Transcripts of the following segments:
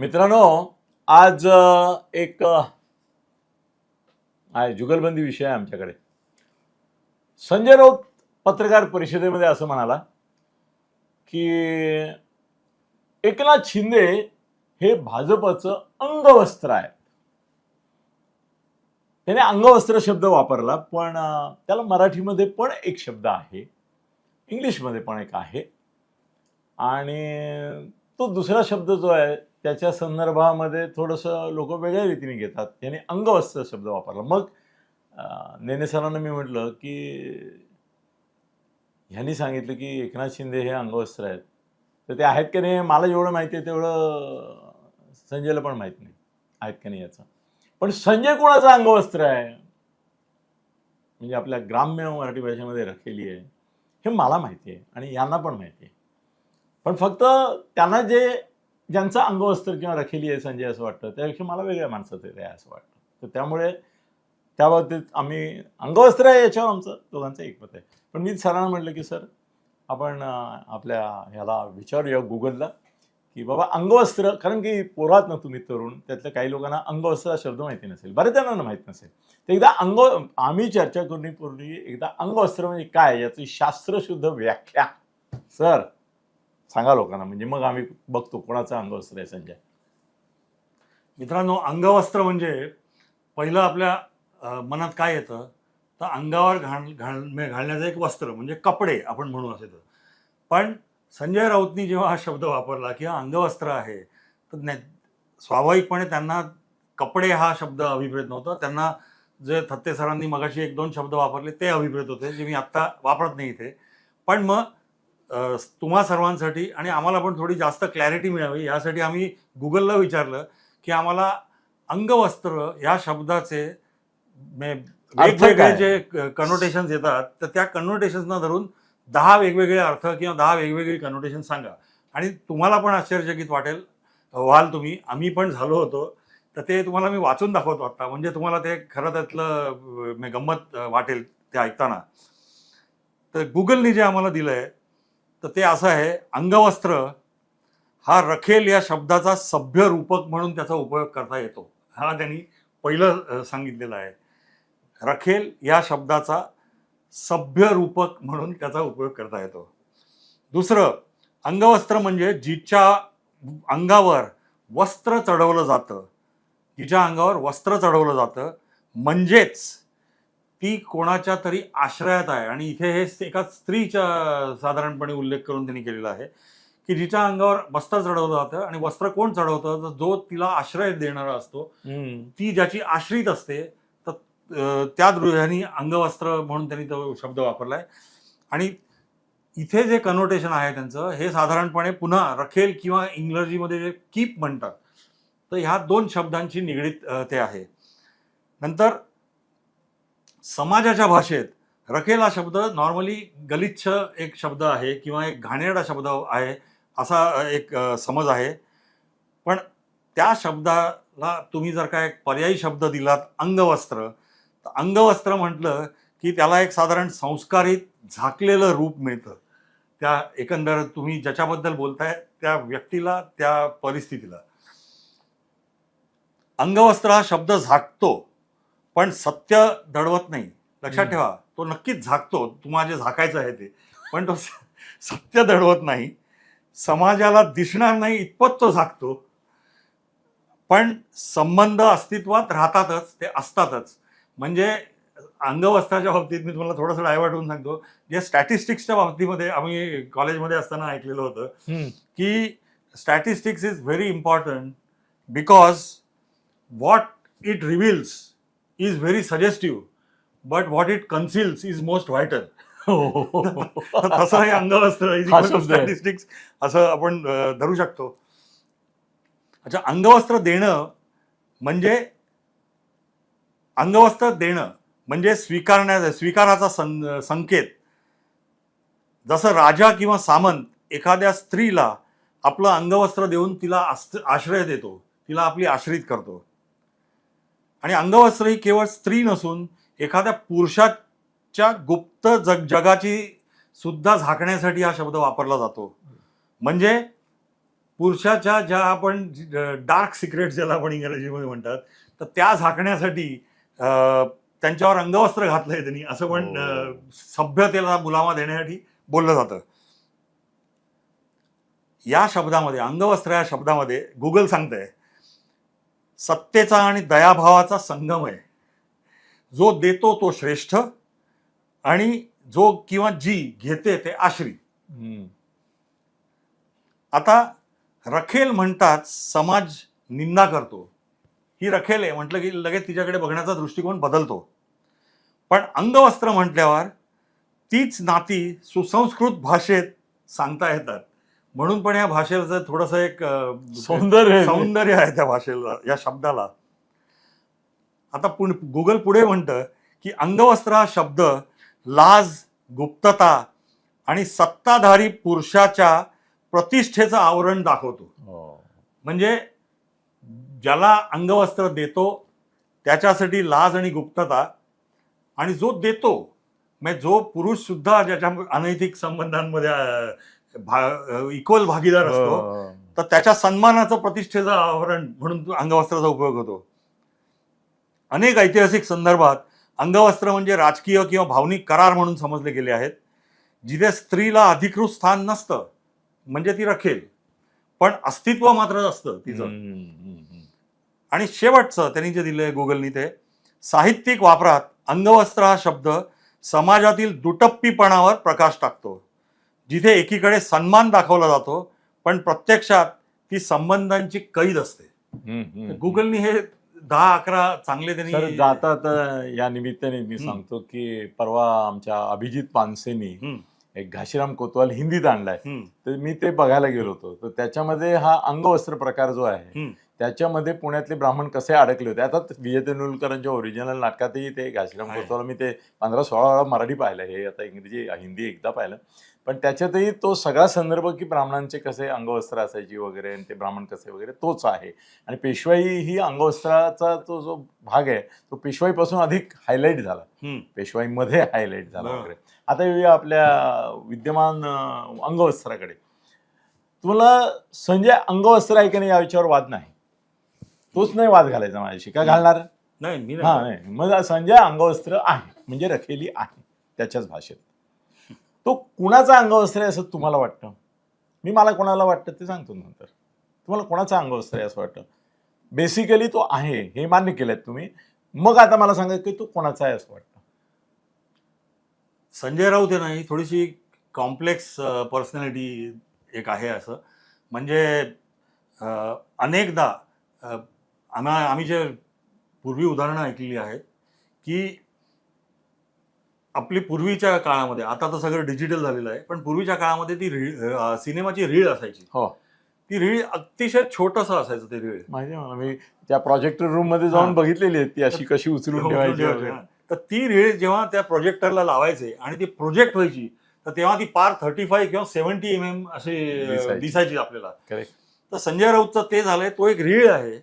मित्रांनो आज एक आहे जुगलबंदी विषय आहे आमच्याकडे. संजय राऊत पत्रकार परिषदेमध्ये असं म्हणाला की एकनाथ शिंदे हे भाजपचं अंगवस्त्र आहे त्याने अंगवस्त्र शब्द वापरला पण त्याला मराठीमध्ये पण एक शब्द आहे इंग्लिशमध्ये पण एक आहे. आणि तो दुसरा शब्द जो आहे त्याच्या संदर्भामध्ये थोडंसं लोक वेगळ्या रीतीने घेतात. त्याने अंगवस्त्र शब्द वापरला. मग नेने सरांना मी म्हटलं की ह्यांनी सांगितलं की एकनाथ शिंदे हे अंगवस्त्र आहेत. तर ते आहेत का नाही मला जेवढं माहिती आहे तेवढं संजयला पण माहीत नाही. आहेत का नाही याचं. पण संजय कोणाचं अंगवस्त्र आहे? म्हणजे आपल्या ग्राम्य मराठी भाषेमध्ये रखेली आहे. हे मला माहिती आहे आणि यांना पण माहिती आहे. पण फक्त त्यांना जे ज्यांचं अंगवस्त्र किंवा रखेली आहे संजय असं वाटतं त्यापेक्षा मला वेगळ्या माणसाचं आहे असं वाटतं. तर त्यामुळे त्या बाबतीत आम्ही अंगवस्त्र आहे याच्यावर आमचं दोघांचं एकमत आहे. पण मी सरांना म्हटलं की सर आपण आपल्या ह्याला विचारूया गुगलला की बाबा अंगवस्त्र कारण की पोरात ना तुम्ही तरुण त्यातल्या काही लोकांना अंगवस्त्र हा शब्द माहिती नसेल. बरेच जणांना माहीत नसेल. तर एकदा अंग आम्ही चर्चा करण्यापूर्वी एकदा अंगवस्त्र म्हणजे काय याची शास्त्रशुद्ध व्याख्या. सर सांगा लोकांना म्हणजे मग आम्ही बघतो कोणाचं अंगवस्त्र आहे संजय. मित्रांनो अंगवस्त्र म्हणजे पहिलं आपल्या मनात काय येतं? तर अंगावर घाण घाल म्हणजे घालण्याचं एक वस्त्र म्हणजे कपडे आपण म्हणू असे तर. पण संजय राऊतनी जेव्हा हा शब्द वापरला की हा अंगवस्त्र आहे तर स्वाभाविकपणे त्यांना कपडे हा शब्द अभिप्रेत नव्हता. त्यांना जे थत्ते सरांनी मगाशी एक दोन शब्द वापरले ते अभिप्रेत होते जे मी आत्ता वापरत नाही इथे. पण मग तुम्हा सर्वांसाठी आणि आम्हाला पण थोडी जास्त क्लॅरिटी मिळावी यासाठी आम्ही गुगलला विचारलं की आम्हाला अंगवस्त्र या शब्दाचे वेगवेगळे? जे कनोटेशन्स येतात तर त्या कनोटेशन्सना धरून दहा वेगवेगळे अर्थ किंवा दहा वेगवेगळी कनोटेशन सांगा. आणि तुम्हाला पण आश्चर्यचकित वाटेल व्हाल तुम्ही. आम्ही पण झालो होतो. तर ते तुम्हाला मी वाचून दाखवतो आता म्हणजे तुम्हाला ते खरं त्यातलं गंमत वाटेल ते ऐकताना. तर गुगलने जे आम्हाला दिलं आहे तर ते असं आहे अंगवस्त्र हा रखेल या शब्दाचा सभ्य रूपक म्हणून त्याचा उपयोग करता येतो. हा त्यांनी पहिलं सांगितलेलं आहे. रखेल या शब्दाचा सभ्य रूपक म्हणून त्याचा उपयोग करता येतो. दुसरं अंगवस्त्र म्हणजे जिच्या अंगावर वस्त्र चढवलं जातं. जिच्या अंगावर वस्त्र चढवलं जातं. म्हणजेच ती कोणाच्या तरी आश्रयात आहे. आणि इथे हे एका स्त्रीच्या साधारणपणे उल्लेख करून त्यांनी केलेला आहे की जिच्या अंगावर वस्त्र चढवलं जातं आणि वस्त्र कोण चढवतं? तर जो तिला आश्रय देणारा असतो ती ज्याची आश्रित असते तर त्या दृष्टीने अंगवस्त्र म्हणून त्यांनी तो शब्द वापरलाय. आणि इथे जे कनोटेशन आहे त्यांचं हे साधारणपणे पुन्हा रखेल किंवा इंग्रजीमध्ये जे कीप म्हणतात तर ह्या दोन शब्दांची निगडीत ते आहे. नंतर समाजाच्या भाषेत रखेल हा शब्द नॉर्मली गलिच्छ एक शब्द आहे किंवा एक घाणेरडा शब्द आहे असा एक समज आहे. पण त्या शब्दाला तुम्ही जर का एक पर्यायी शब्द दिलात अंगवस्त्र तर अंगवस्त्र म्हटलं की त्याला एक साधारण संस्कारित झाकलेलं रूप मिळतं. त्या एकंदर तुम्ही ज्याच्याबद्दल बोलताय त्या व्यक्तीला त्या परिस्थितीला. अंगवस्त्र हा शब्द झाकतो. पण सत्य दडवत नाही. लक्षात. ठेवा तो नक्कीच झाकतो. तुम्हाला जे झाकायचं आहे ते. पण तो सत्य दडवत नाही. समाजाला दिसणार नाही इतपत तो झाकतो. पण संबंध अस्तित्वात राहतातच ते असतातच. म्हणजे अंगवस्त्राच्या बाबतीत मी तुम्हाला थोडंसं डायवर्ट होऊन सांगतो. जे स्टॅटिस्टिक्सच्या बाबतीमध्ये आम्ही कॉलेजमध्ये असताना ऐकलेलं होतं की statistics is very important because what it reveals is very suggestive but what it conceals is most vital. तसं हे अंगवस्त्र. स्टॅटिस्टिक्स असं आपण अं, धरू शकतो. अच्छा अंगवस्त्र देणं म्हणजे अंगवस्त्र देणं म्हणजे स्वीकारण्या स्वीकाराचा सं संकेत. जसं राजा किंवा सामंत एखाद्या स्त्रीला आपलं अंगवस्त्र देऊन तिला आश्रय देतो तिला आपली आश्रित करतो. आणि अंगवस्त्र ही केवळ स्त्री नसून एखाद्या पुरुषाच्या गुप्त जग जगाची सुद्धा झाकण्यासाठी हा शब्द वापरला जातो म्हणजे पुरुषाच्या ज्या आपण डार्क सिक्रेट ज्याला आपण इंग्रजीमध्ये म्हणतात तर त्या झाकण्यासाठी त्यांच्यावर अंगवस्त्र घातलंय त्यांनी असं पण हो. सभ्यतेला मुलामा देण्यासाठी बोललं जातं या शब्दामध्ये अंगवस्त्र या शब्दामध्ये गुगल सांगतंय सत्तेचा आणि दयाभावाचा संगम आहे. जो देतो तो श्रेष्ठ आणि जो किंवा जी घेते ते आश्री. आता रखेल म्हणतात समाज निंदा करतो. ही रखेल आहे म्हटलं की लगेच तिच्याकडे बघण्याचा दृष्टिकोन बदलतो. पण अंगवस्त्र म्हटल्यावर तीच नाती सुसंस्कृत भाषेत सांगता येतात. म्हणून पण या भाषेचं थोडंसं एक सौंदर्य. सौंदर्य आहे त्या भाषेला या शब्दाला आता पुण गुगल पुढे म्हणतं की अंगवस्त्र हा शब्द लाज गुप्तता आणि सत्ताधारी पुरुषाच्या प्रतिष्ठेचं आवरण दाखवतो हो. म्हणजे ज्याला अंगवस्त्र देतो त्याच्यासाठी लाज आणि गुप्तता आणि जो देतो म्हणजे जो पुरुष सुद्धा ज्याच्या अनैतिक संबंधांमध्ये इक्वल भागीदार असतो हो. तर त्याच्या सन्मानाचं प्रतिष्ठेचं आवरण म्हणून अंगवस्त्राचा उपयोग होतो अनेक ऐतिहासिक संदर्भात अंगवस्त्र म्हणजे राजकीय किंवा भावनिक करार म्हणून समजले गेले आहेत जिथे स्त्रीला अधिकृत स्थान नसतं म्हणजे ती रखेल पण अस्तित्व मात्र असतं तिचं. आणि शेवटचं त्यांनी जे दिलंय गुगलनी ते साहित्यिक वापरात अंगवस्त्र हा शब्द समाजातील दुटप्पीपणावर प्रकाश टाकतो जिथे एकीकडे सन्मान दाखवला जातो पण प्रत्यक्षात ती संबंधांची कैद असते. गुगलनी हे दहा अकरा चांगले सर त्यांनी जाता आता या निमित्ताने मी. सांगतो की परवा आमच्या अभिजित पानसेनी एक घाशीराम कोतवाल हिंदीत आणलाय तर मी ते बघायला गेलो होतो तर त्याच्यामध्ये हा अंगवस्त्र प्रकार जो आहे. त्याच्यामध्ये पुण्यातले ब्राह्मण कसे अडकले होते आता विजय तेंडुलकरांच्या ओरिजिनल नाटकातही ते घाशीराम. कोतवाल मी ते पंधरा सोळा वेळा मराठी पाहिलं हे आता इंग्रजी हिंदी एकदा पाहिलं पण त्याच्यातही तो सगळा संदर्भ की ब्राह्मणांचे कसे अंगवस्त्र असायची वगैरे आणि ते ब्राह्मण कसे वगैरे तोच आहे. आणि पेशवाई ही अंगवस्त्राचा तो जो भाग आहे तो पेशवाईपासून अधिक हायलाईट झाला. पेशवाईमध्ये हायलाईट झाला. वगैरे. आता येऊया आपल्या विद्यमान अंगवस्त्राकडे. तुम्हाला संजय अंगवस्त्र आहे की नाही या विषयावर वाद नाही? तोच नाही वाद घालायचा माझ्याशी. का घालणार? नाही मी हा नाही नाही. मग संजय अंगवस्त्र आहे म्हणजे रखेली आहे त्याच्याच भाषेत. तो कुणाचा अंगवस्त्र आहे असं तुम्हाला वाटतं? मी मला कोणाला वाटतं ते सांगतो नंतर. तुम्हाला कोणाचा अंगवस्त्र आहे असं वाटतं? बेसिकली तो आहे हे मान्य केलंय तुम्ही. मग आता मला सांगा की तो कोणाचा आहे असं वाटतं? संजय राऊत हे नाही थोडीशी कॉम्प्लेक्स पर्सनॅलिटी एक आहे असं. म्हणजे अनेकदा आम्हा आम्ही जे पूर्वी उदाहरणं ऐकलेली आहेत की आपली पूर्वीच्या काळामध्ये आता तर सगळं डिजिटल झालेलं आहे पण पूर्वीच्या काळामध्ये ती रीळ अं, सिनेमाची रीळ असायची हो ती रीळ अतिशय छोटंसं असायचं ते रीळ माहिती आहे मला मी त्या प्रोजेक्टर रूममध्ये जाऊन हा. बघितलेली आहे ती अशी कशी उचलून ठेवायची वगैरे. तर ती रीळ जेव्हा त्या प्रोजेक्टरला लावायचे आणि ती प्रोजेक्ट व्हायची तर तेव्हा ती पार थर्टी फाईव्ह किंवा सेव्हन्टी एम एम अशी अं, दिसायची. दिसायची आपल्याला Correct. तर संजय राऊतचं ते झालंय तो एक रीळ आहे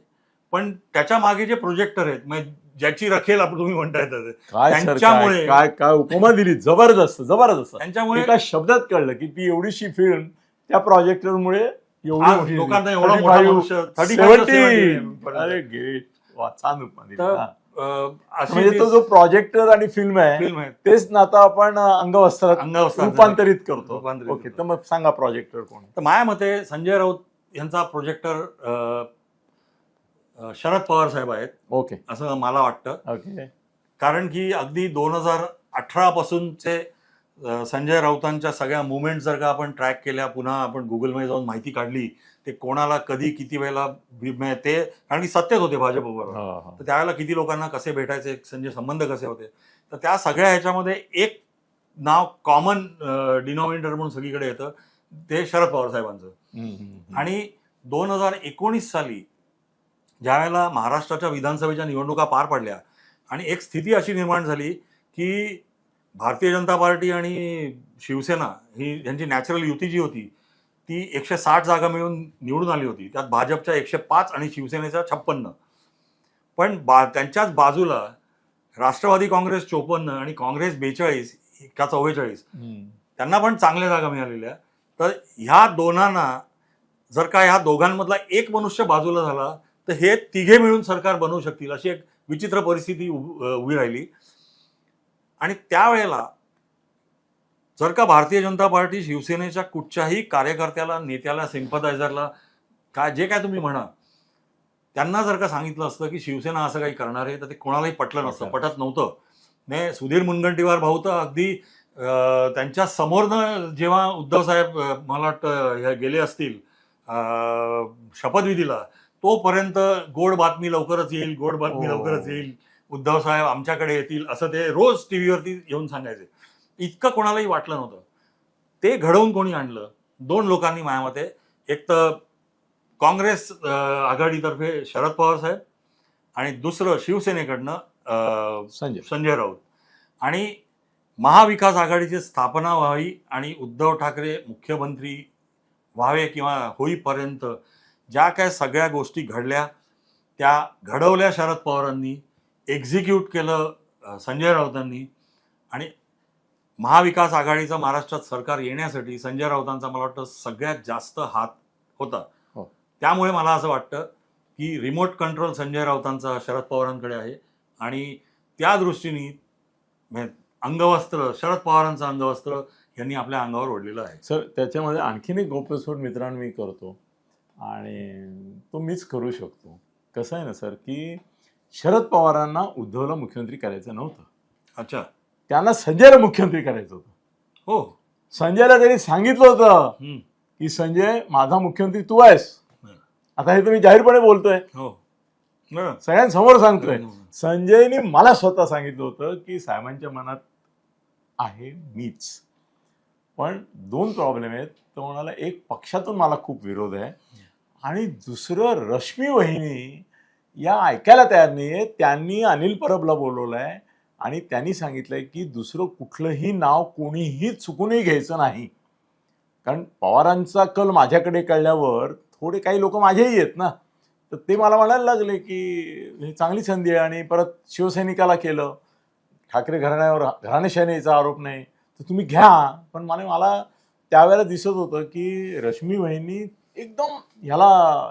पण त्याच्यामागे जे प्रोजेक्टर आहेत म्हणजे ज्याची रखेल आपण तुम्ही म्हणताय तर काय सर त्यांच्यामुळे- काय काय उपमा दिली जबरदस्त जबरदस्त त्यांच्यामुळे एका शब्दात कळलं की ती एवढीशी फिल्म त्या प्रोजेक्टरमुळे आज लोकांना झाली. एवढा मोठा 35, मनुष्य 35 to 70. 70 अरे ग्रेट वा छान उपमा दिली तर, हा. अं, अशी म्हणजे ती जो प्रोजेक्टर आणि फिल्म आहे फिल्म आहे तेच नातं आपण अंगवस्त्रात अंगवस्त्रात रूपांतरित करतो रूपांतरित ओके करतो. तर मग सांगा प्रोजेक्टर कोण तर माझ्या मते संजय राऊत यांचा प्रोजेक्टर शरद पवार साहेब आहेत. ओके. असं मला वाटतं. ओके. कारण की अगदी दोन हजार अठरा पासूनचे अ, संजय राऊतांच्या सगळ्या मुवमेंट जर का आपण ट्रॅक केल्या पुन्हा आपण गुगलमध्ये जाऊन माहिती काढली ते कोणाला कधी किती वेळेला ते कारण की सत्तेत होते भाजपबरोबर हा, हा. तर त्यावेळेला किती लोकांना कसे भेटायचे संजय संबंध कसे होते? तर त्या सगळ्या ह्याच्यामध्ये एक नाव कॉमन डिनॉमिनेटर म्हणून सगळीकडे येतं ते शरद पवार साहेबांचं. हम्म, हम्म, हम्म. आणि दोन हजार एकोणीस साली ज्यावेळेला महाराष्ट्राच्या विधानसभेच्या निवडणुका पार पडल्या आणि एक स्थिती अशी निर्माण झाली की भारतीय जनता पार्टी आणि शिवसेना ही यांची नॅचरल युती जी होती ती एकशे साठ जागा मिळून निवडून आली होती. त्यात भाजपच्या एकशे पाच आणि शिवसेनेच्या छप्पन्न. पण बा त्यांच्याच बाजूला राष्ट्रवादी काँग्रेस चोपन्न आणि काँग्रेस बेचाळीस का चव्वेचाळीस. त्यांना पण चांगल्या जागा मिळालेल्या. तर ह्या दोनांना जर का ह्या दोघांमधला एक मनुष्य बाजूला झाला तर हे तिघे मिळून सरकार बनवू शकतील अशी एक विचित्र परिस्थिती उभ- राहिली. आणि त्यावेळेला जर का भारतीय जनता पार्टी शिवसेनेच्या कुठच्याही कार्यकर्त्याला नेत्याला सिम्पदायझरला काय जे काय तुम्ही म्हणा त्यांना जर का सांगितलं असतं की शिवसेना असं काही करणार आहे तर ते कोणालाही पटलं नसतं पटत नव्हतं. नाही सुधीर मुनगंटीवार भाऊ तर अगदी त्यांच्या समोरनं जेव्हा उद्धव साहेब मला वाटतं हे गेले असतील अं, शपथविधीला तोपर्यंत गोड बातमी लवकरच येईल गोड बातमी हो. लवकरच येईल. उद्धव साहेब आमच्याकडे येतील असं ते रोज टीव्हीवरती येऊन सांगायचे. इतकं कोणालाही वाटलं नव्हतं. ते घडवून कोणी आणलं? दोन लोकांनी माझ्या मते. एक तर काँग्रेस आघाडीतर्फे शरद पवार साहेब आणि दुसरं शिवसेनेकडनं संजय. संजय राऊत. आणि महाविकास आघाडीची स्थापना व्हावी आणि उद्धव ठाकरे मुख्यमंत्री व्हावे किंवा होईपर्यंत ज्या काय सगळ्या गोष्टी घडल्या त्या घडवल्या शरद पवारांनी एक्झिक्यूट केलं संजय राऊतांनी आणि महाविकास आघाडीचं महाराष्ट्रात सरकार येण्यासाठी संजय राऊतांचा मला वाटतं सगळ्यात जास्त हात होता. हो. त्यामुळे मला असं वाटतं की रिमोट कंट्रोल संजय राऊतांचा शरद पवारांकडे आहे आणि त्या दृष्टीने म्हणजे अंगवस्त्र शरद पवारांचं अंगवस्त्र यांनी आपल्या अंगावर ओढलेलं आहे. सर त्याच्यामध्ये आणखीन एक गौप्यस्फोट मित्रांनो मी करतो. आणि तो मीच करू शकतो. कसं आहे ना सर की शरद पवारांना उद्धवला मुख्यमंत्री करायचं नव्हतं. अच्छा. त्यांना संजयला मुख्यमंत्री करायचं होतं. हो. संजयला त्यांनी सांगितलं होतं. की संजय माझा मुख्यमंत्री तू आहेस. आता हे तुम्ही जाहीरपणे बोलतोय. हो. सगळ्यांसमोर सांगतोय. हम्म. संजयनी मला स्वतः सांगितलं होतं की साहेबांच्या मनात आहे मीच. पण दोन प्रॉब्लेम आहेत. तो म्हणाला एक पक्षातून मला खूप विरोध आहे. आणि दुसरं रश्मी वहिनी या ऐकायला तयार नाही आहे त्यांनी अनिल परबला बोलवलं आहे आणि त्यांनी सांगितलंय की दुसरं कुठलंही नाव कोणीही चुकूनही घ्यायचं नाही. कारण पवारांचा कल माझ्याकडे कळल्यावर थोडे काही लोक माझेही आहेत ना. तर ते मला म्हणायला लागले की ही चांगली संधी आहे आणि परत शिवसैनिकाला केलं. ठाकरे घराण्यावर घराणेशाहीचा आरोप नाही. तर तुम्ही घ्या. पण मला मला त्यावेळेला दिसत होतं की रश्मी वहिनी एकदम ह्याला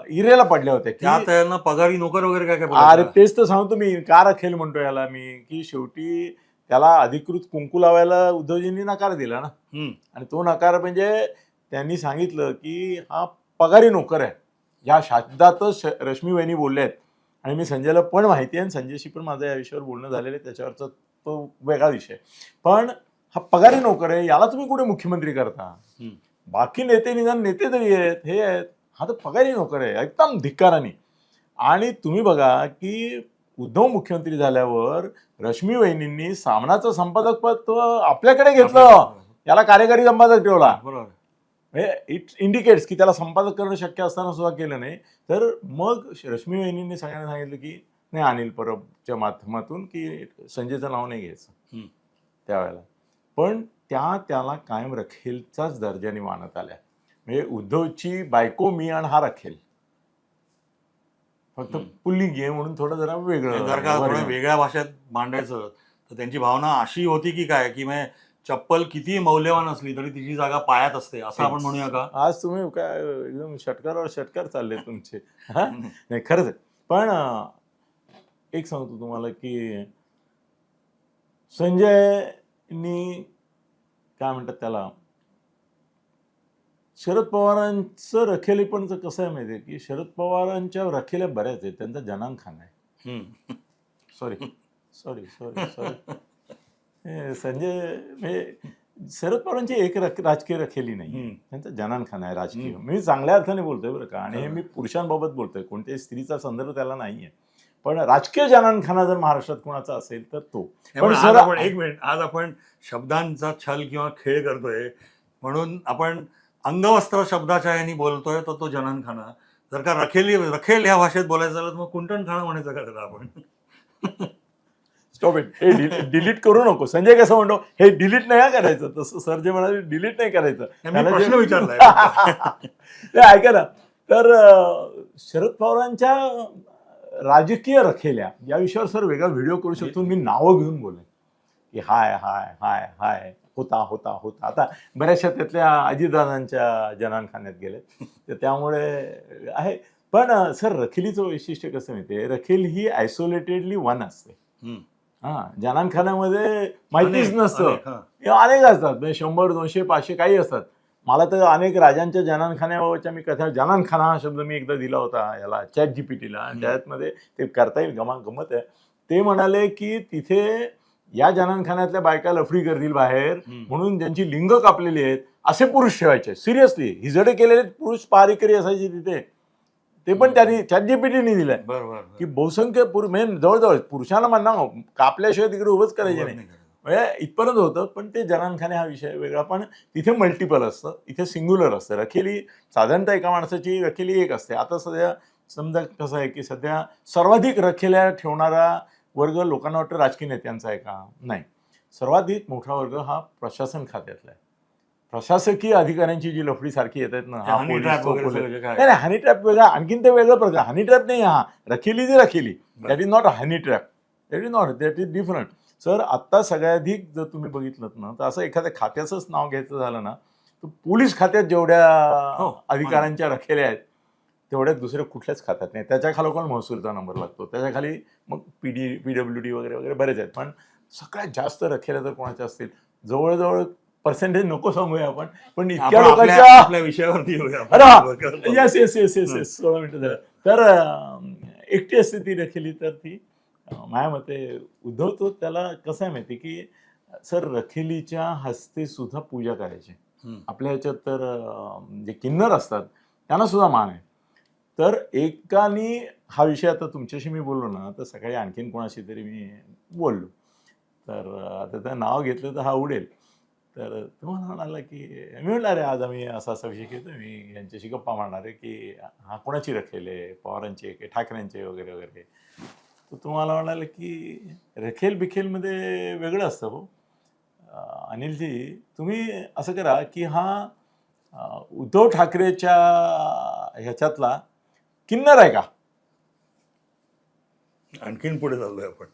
इरेला पडल्या होत्या त्या की त्यांना पगारी नोकर वगैरे काय काय अरे? तेच तर सांगतो मी का रखेल म्हणतो याला मी की शेवटी त्याला अधिकृत कुंकू लावायला उद्धवजींनी नकार दिला ना हम्म. आणि तो नकार म्हणजे त्यांनी सांगितलं की हा पगारी नोकर आहे या शब्दातच श- रश्मी वहिनी बोलल्या आहेत आणि मी संजयला पण माहिती आहे आणि संजयशी पण माझं या विषयावर बोलणं झालेलं आहे त्याच्यावरचा तो वेगळा विषय पण हा पगारी नोकर आहे याला तुम्ही कुठे मुख्यमंत्री करता हम्म. बाकी नेते निदान नेते तरी आहेत हे आहेत. हा तर पगारी नोकर आहे. एकदम धिक्काराने. आणि तुम्ही बघा की उद्धव मुख्यमंत्री झाल्यावर रश्मी वहिनींनी सामनाचं संपादक पद तो आपल्याकडे. घेतलं याला कार्यकारी संपादक ठेवला. बरोबर. इट इंडिकेट्स की त्याला संपादक करणं शक्य असताना सुद्धा केलं नाही. तर मग रश्मी वहिनींनी सगळ्यांना सांगितलं की नाही अनिल परबच्या माध्यमातून की संजयचं नाव नाही घ्यायचं. त्यावेळेला. पण त्या त्याला कायम रखेलचाच दर्जाने मानत आल्या. म्हणजे उद्धवची बायको मी आणि हा रखेल. फक्त. पुल्लिंगी आहे म्हणून थोडं जरा वेगळं जर का. थोडं वेगळ्या भाषेत मांडायचं तर त्यांची भावना अशी होती की काय की म्हणजे चप्पल किती मौल्यवान असली तरी तिची जागा पायात असते असं आपण म्हणूया का? आज तुम्ही काय एकदम षटकारावर षटकार चालले तुमचे. नाही खरंच पण एक सांगतो तुम्हाला की संजयनी काय म्हणतात त्याला शरद पवारांचं रखेलेपणचं कसं आहे माहिती आहे की शरद पवारांच्या रखेल्या बऱ्याच आहेत त्यांचा जनानखाना आहे. हम्म. Sorry sorry sorry sorry Sanjay Sharad पवारांची एक रख- राजकीय रखेली नाही. त्यांचा जनानखाना आहे राजकीय. मी चांगल्या अर्थाने बोलतोय बरं का आणि हे. मी पुरुषांबाबत बोलतोय. कोणत्याही स्त्रीचा संदर्भ त्याला नाहीये. पण राजकीय जनानखाना जर महाराष्ट्रात कोणाचा असेल तर तो. पण आज सर- आपण एक मिनिट आज आपण शब्दांचा छल किंवा खेळ करतोय म्हणून आपण अंगवस्त्र शब्दाच्या याने बोलतोय तर तो जननखाना जर का रखेली रखेल ह्या भाषेत बोलायचं झालं तर मग कुंटणखाना म्हणायचं का त्याला आपण? स्टॉप इट हे डिलीट करू नको. संजय कसं म्हणतो हे डिलीट नाही करायचं. तसं सर जे म्हणाले डिलीट नाही करायचं. त्याला प्रश्न जे- विचारलाय. ते ऐका ना. तर अं, शरद पवारांच्या राजकीय रखेल्या या विषयावर सर वेगळा व्हिडिओ करू शकतो मी नावं घेऊन बोलेन. की हाय हाय हाय हाय होता होता होता. आता बऱ्याचशा त्यातल्या अजितदादांच्या जनानखान्यात गेले तर त्यामुळे आहे. पण सर रखेलीचं वैशिष्ट्य कसं माहितीये रखेल ही आयसोलेटेडली वन असते. हा जनानखान्यामध्ये माहितीच नसतं. अनेक असतात. म्हणजे शंभर दोनशे पाचशे काही असतात. मला तर अनेक राजांच्या जनानखान्याबाबतच्या मी कथा जनानखाना हा शब्द मी एकदा दिला होता याला चॅट जीपीटीला आणि हम्म. त्यामध्ये ते करता येईल गमा गमत आहे. ते म्हणाले की तिथे या जनानखान्यातल्या बायका लफडी करतील बाहेर. म्हणून ज्यांची लिंग कापलेली आहेत असे पुरुष ठेवायचे. सिरियसली हिजडे केलेले पुरुष पारिकरी असायचे तिथे. ते पण त्यांनी चॅट जीपीटीने दिलंय. बरं बरं की बहुसंख्य पुरुष म्हणजे जवळजवळ पुरुषांना म्हणणं कापल्याशिवाय तिकडे उभंच करायचे नाही. म्हणजे इथपर्यंत होतं पण ते जनानखाने हा विषय वेगळा. पण तिथे मल्टिपल असतं. इथे सिंग्युलर असतं. रखेली साधारणतः एका माणसाची रखेली एक असते. आता सध्या समजा कसं आहे की सध्या सर्वाधिक रखेल्या ठेवणारा वर्ग लोकांना वाटतं राजकीय नेत्यांचा आहे का? नाही. सर्वाधिक मोठा वर्ग हा प्रशासन खात्यातला आहे. प्रशासकीय अधिकाऱ्यांची जी लफडी सारखी येत आहेत ना हा. सगळं काय? नाही हनी ट्रॅप वेगळा. आणखीन ते वेगळं प्रकार. हनी ट्रॅप नाही हा. रखेली जी रखेली. That is not honey trap that is not that is different sir आत्ता सगळ्याधिक जर तुम्ही बघितलं ना तर असं एखाद्या खात्याचंच नाव घ्यायचं झालं ना तर पोलीस खात्यात जेवढ्या हो. अधिकाऱ्यांच्या रखेल्या आहेत तेवढ्या दुसऱ्या कुठल्याच खात्यात नाही. त्याच्या खालोखाल महसूलचा नंबर लागतो? त्याच्याखाली मग P D P W D वगैरे वगैरे बरेच आहेत. पण सगळ्यात जास्त रखेल्या जर कोणाच्या असतील जवळजवळ पर्सेंटेज नको सांगूया आपण पण इतक्या लोकांच्या आपल्या विषयावरती. Yes yes yes yes yes सोळा मिनिटं झालं. तर एकटी असते ती रखेली तर ती माझ्या मते उद्धव तो त्याला कसं आहे माहिती की सर रखेलीच्या हस्ते सुद्धा पूजा करायची. आपल्या ह्याच्यात तर जे किन्नर असतात त्यांना सुद्धा मान आहे. तर एकानी हा विषय आता तुमच्याशी मी बोललो ना तर सकाळी आणखीन कोणाशी तरी मी बोललो. तर आता त्या नाव घेतलं तर हा उडेल. तर तुम्हाला म्हणाला की मी म्हटलं अरे आज आम्ही असा असा विषय घेतो मी यांच्याशी गप्पा मारणार आहे की हा कोणाची रखेल आहे? पवारांची आहे की ठाकरेंची आहे वगैरे वगैरे तर तुम्हाला म्हणाले की रखेल बिखेलमध्ये वेगळं असतं हो अनिलजी तुम्ही असं करा की हा उद्धव ठाकरेच्या ह्याच्यातला किन्नर आहे का? आणखीन पुढे चाललोय आपण.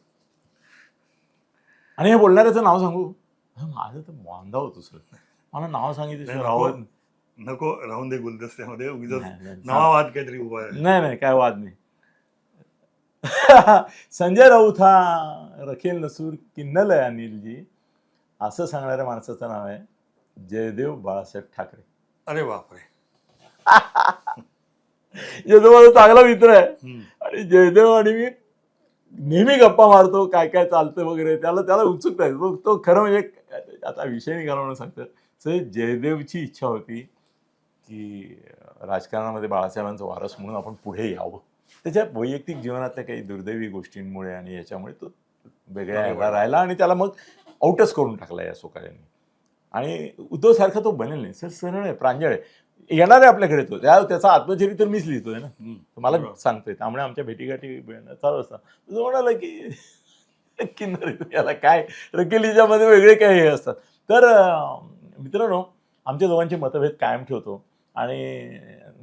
आणि हे बोलणाऱ्याचं नाव सांगू? माझं तर वांदा होतो सर. मला नाव सांगितलं रावत नको राहून दे गुलदस्त्यामध्ये उगीच नवा वाद काहीतरी उभा नाही नाही काय वाद नाही. संजय राऊत हा रखेल नसूर किन्नल आहे अनिलजी असं सांगणाऱ्या माणसाचं नाव आहे जयदेव बाळासाहेब ठाकरे. अरे बापरे. जयदेव माझा चांगला मित्र आहे. आणि जयदेव आणि मी नेहमी गप्पा मारतो काय काय चालतं वगैरे त्याला त्याला उत्सुकता आहे. तो तो खरं म्हणजे आता विषय निघाला म्हणून सांगतो सर जयदेवची इच्छा होती की राजकारणामध्ये बाळासाहेबांचा वारस म्हणून आपण पुढे यावं. त्याच्या वैयक्तिक जीवनातल्या काही दुर्दैवी गोष्टींमुळे आणि याच्यामुळे तो वेगळ्या ह्याला राहिला आणि त्याला मग आउटच करून टाकला या सोकाळ्यांनी आणि उद्धव सारखा तो बनेल नाही. सर सरळ आहे प्रांजळ आहे. येणार आहे आपल्याकडे तो. त्या त्याचा आत्मचरित्र मीच लिहितोय ना. मला. सांगतोय. त्यामुळे आमच्या भेटीगाठी चालू असतं. तुझं म्हणाला की किन्नर याला काय? रकेलीच्या मध्ये वेगळे काय हे असतात. तर मित्रांनो आमच्या दोघांचे मतभेद कायम ठेवतो. आणि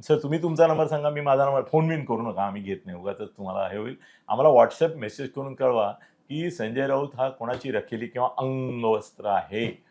सर तुम्ही तुमचा नंबर सांगा मी माझा नंबर फोन बिन करू नका आम्ही घेत नाही. उगाच तुम्हाला हे होईल. आम्हाला व्हॉट्सअप मेसेज करून कळवा की संजय राऊत हा कोणाची रखेली किंवा अंगवस्त्र आहे?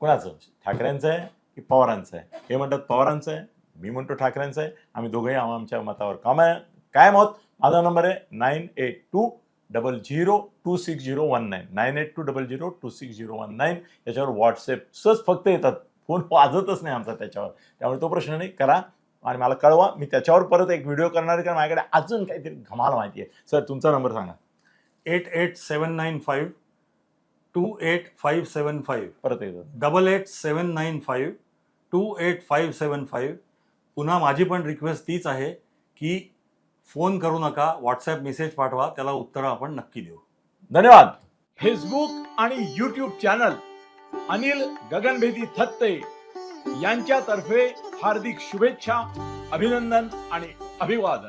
कोणाचं? ठाकरेंचं आहे की पवारांचं आहे? हे म्हणतात पवारांचं आहे मी म्हणतो ठाकरेंचं आहे. आम्ही दोघंही आम- आमच्या मतावर काम आहे. काय मत माझा नंबर आहे nine eight two double zero two six zero one nine. Nine eight two double zero two six zero one nine. याच्यावर व्हॉट्सअपच फक्त येतात. फोन वाजतच नाही आमचा त्याच्यावर. त्यामुळे तो प्रश्न नाही करा. आणि मला कळवा मी त्याच्यावर परत एक व्हिडिओ करणार आहे कारण माझ्याकडे अजून काहीतरी धमाल माहिती आहे. सर तुमचा नंबर सांगा. Eight eight seven nine five two eight five seven five. परत एकदा. Double eight seven nine five two eight five seven five. पुन्हा माझी पण रिक्वेस्ट तीच आहे की फोन करू नका व्हॉट्सॲप मेसेज पाठवा त्याला उत्तरं आपण नक्की देऊ. धन्यवाद. फेसबुक आणि युट्यूब चॅनल अनिल गगनभेदी थत्ते यांच्यातर्फे हार्दिक शुभेच्छा अभिनंदन आणि अभिवादन.